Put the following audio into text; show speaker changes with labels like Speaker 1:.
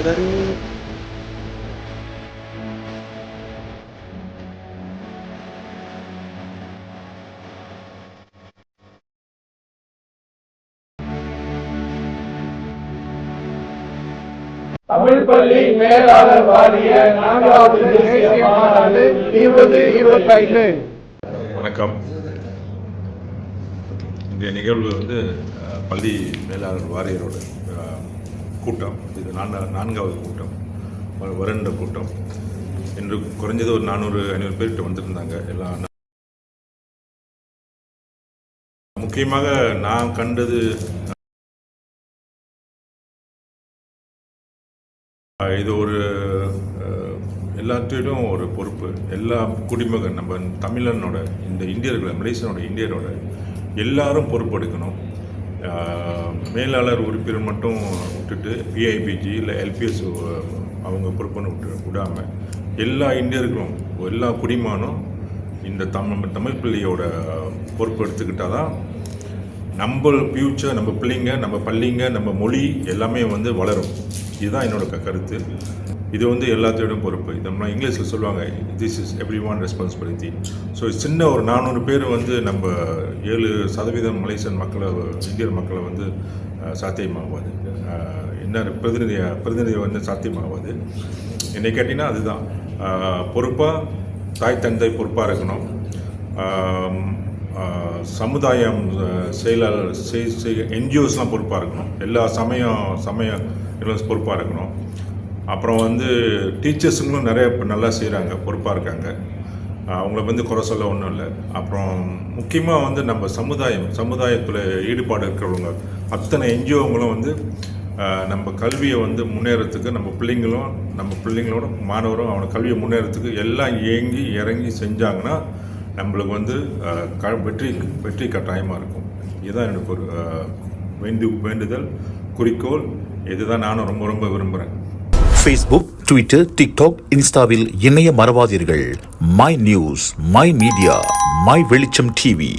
Speaker 1: தடரு.
Speaker 2: தமிழ் பள்ளி மேலாளர் வாரிய நான்காவது தேசிய மாநாடு இருபது இருபத்தைந்து
Speaker 3: வணக்கம் இந்த நிகழ்வு வந்து பள்ளி மேலாளர் வாரியரோட கூட்டம். இது நான்கா நான்காவது கூட்டம். வ- வருண்ட கூட்டம். என்று குறைஞ்சது ஒரு நானூறு ஐநூறு பேர்கிட்ட வந்திருந்தாங்க. எல்லாம் முக்கியமாக நான் கண்டது இது ஒரு எல்லாத்தையும் எல்லாத்திலும் ஒரு பொறுப்பு. எல்லா குடிமகன் நம்ம தமிழனோட இந்த இந்தியர்களை மலேசியனோட இந்தியரோட எல்லாரும் பொறுப்பெடுக்கணும் மேலாளர் உறுப்பினர் மட்டும் விட்டுட்டு பிஐபிஜி இல்லை எல்பிஎஸ் அவங்க பொறுப்புன்னு விட்டு விடாமல் எல்லா இந்தியர்களும் எல்லா குடிமானும் இந்த தமிழ் தமிழ் பிள்ளையோட பொறுப்பு எடுத்துக்கிட்டால் தான் நம்ம ஃப்யூச்சர் நம்ம பிள்ளைங்க நம்ம பள்ளிங்க நம்ம மொழி எல்லாமே வந்து வளரும். இதுதான் என்னோட கருத்து. இது வந்து எல்லாத்தையோடும் பொறுப்பு. இது நம்ம இங்கிலீஷில் சொல்லுவாங்க this is everyone responsibility so சின்ன ஒரு நானூறு பேர் வந்து நம்ம ஏழு சதவீதம் மலேசியன் மக்களை இந்தியர் மக்களை வந்து சாத்தியமாகாது என்ன பிரதிநிதி பிரதிநிதி வந்து சாத்தியமாகாது என்னை கேட்டிங்கன்னா அதுதான். பொறுப்பாக தாய் தந்தை பொறுப்பாக இருக்கணும். சமுதாயம் ஆ, செயலாளர் என்ஜிஓஸ்லாம் பொறுப்பாக இருக்கணும். எல்லா சமயம் சமய பொறுப்பாக இருக்கணும். அப்புறம் வந்து டீச்சர்ஸுங்களும் நிறைய இப்போ நல்லா செய்கிறாங்க பொறுப்பாக இருக்காங்க. அவங்கள வந்து குறை சொல்ல ஒன்றும் இல்லை. அப்புறம் முக்கியமாக வந்து நம்ம சமுதாயம் சமுதாயத்தில் ஈடுபாடு இருக்கிறவங்க அத்தனை என்ஜிஓங்களும் வந்து நம்ம கல்வியை வந்து முன்னேறத்துக்கு நம்ம பிள்ளைங்களும் நம்ம பிள்ளைங்களோட மாணவரும் அவன கல்வியை முன்னேறத்துக்கு எல்லாம் ஏங்கி இறங்கி செஞ்சாங்கன்னா நம்மளுக்கு வந்து க வெற்றி வெற்றி கட்டாயமாக இருக்கும். இதுதான் எனக்கு ஒரு வேண்டு வேண்டுதல் குறிக்கோள். இதுதான் நானும் ரொம்ப ரொம்ப விரும்புகிறேன்
Speaker 4: ஃபேஸ்புக் ட்விட்டர் டிக்டாக் இன்ஸ்டாவில் இணைய மறவாதீர்கள். My news my media my Velicham TV